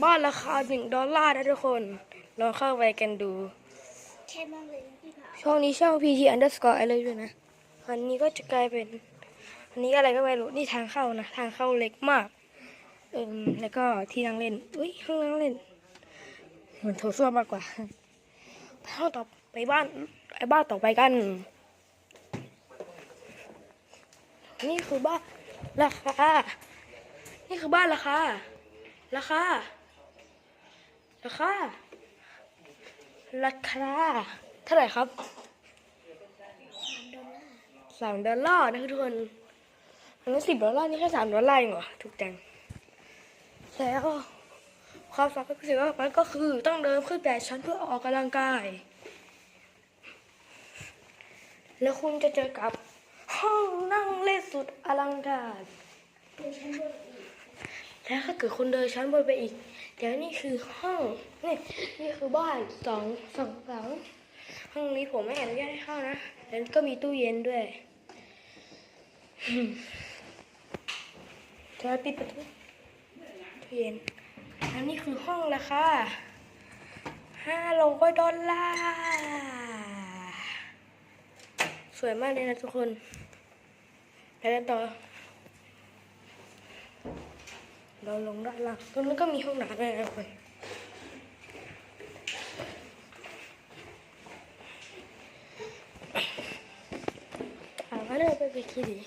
บ้านราคาหนึ่งดอลลาร์นะทุกคนลองเข้าไปกันดูแค่มากเลยนะพี่ผาช่องนี้ช่อง PT underscore อะไรด้วยนะอันนี้ก็จะกลายเป็น อันนี้อะไรก็ไม่รู้นี่ทางเข้านะ ทางเข้าเล็กมากเอิมแล้วก็ที่นั่งเล่นอุ้ยห้องนั่งเล่นเหมือนโถส้วมมากกว่าห้องต่อไปบ้านไอ้บ้านต่อไปกัน นี่คือบ้านราคา นี่คือบ้านราคา ราคา ราคาราคาเท่าไหร่ครับสามดอลลาร์นะทุกคนอันนั้นสิบดอลลาร์นี่แค่สามดอลลาร์เองเหรอถูกจังแล้วความสำคัญสิ่งสำคัญก็คือต้องเดินขึ้นแปดชั้นเพื่อออกกำลังกาย แล้วคุณจะเจอกับห้องนั่งเล่นสุดอลังการ แล้วถ้าเกิดคุณเดินชั้นบนไปอีก เดี๋ยวนี่คือห้อง นี่นี่คือบ้านสองสองหลัง ห้องนี้ผมไม่อนุญาตให้เข้านะ แล้วก็มีตู้เย็นด้วยจะปิดประตูตู้เย็นอันนี้คือห้องราคาห้าร้อยดอลลาร์สวยมากเลยนะทุกคนไปกันต่อ เราลงด้านล่างตรงนั้นก็มีห้องน้ำด้วยนะทุกคนถามว่าเราไปไปคิดดิ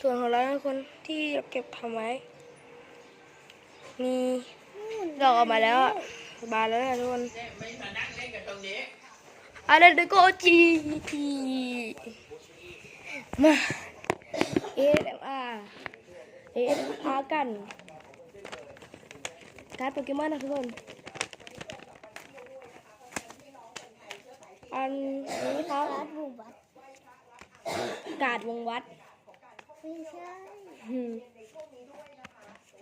ส่วนของเราทุกคนที่เราเก็บทำไว้ มีดอกออกมาแล้วอะบานแล้วนะทุกคนไม่มานั่งเล่นกันตรงนี้อะไรเดโกจี มาเอสเอ็มอาร์เอสเอ็มอาร์กัน การ์ดโปเกมอนนะทุกคน อันนี้ครับร้านบุบัตการ์ดวงวัด ไม่ใช่อืม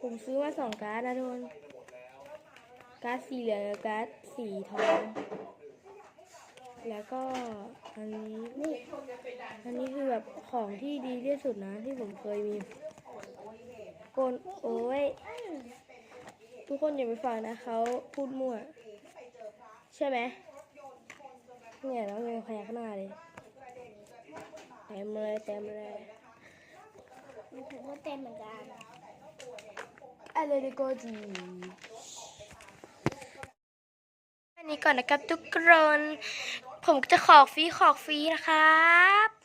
ผมซื้อมาสองการ์ดนะทุกคน การ์ดสีเหลืองกับการ์ดสีทอง แล้วก็อันนี้นี่อันนี้คือแบบของที่ดีที่สุดนะที่ผมเคยมีโกนโอ้ยทุกคนอย่าไปฟังนะเขาพูดมั่ว ใช่ไหมเนี่ยน้องยังพยักหน้าเลยเต็มเลยเต็มเลยผมก็เต็มเหมือนกันอะไรดีโกจีอันนี้ก่อนนะครับทุกคน ผมจะขอฟรีขอฟรีนะครับ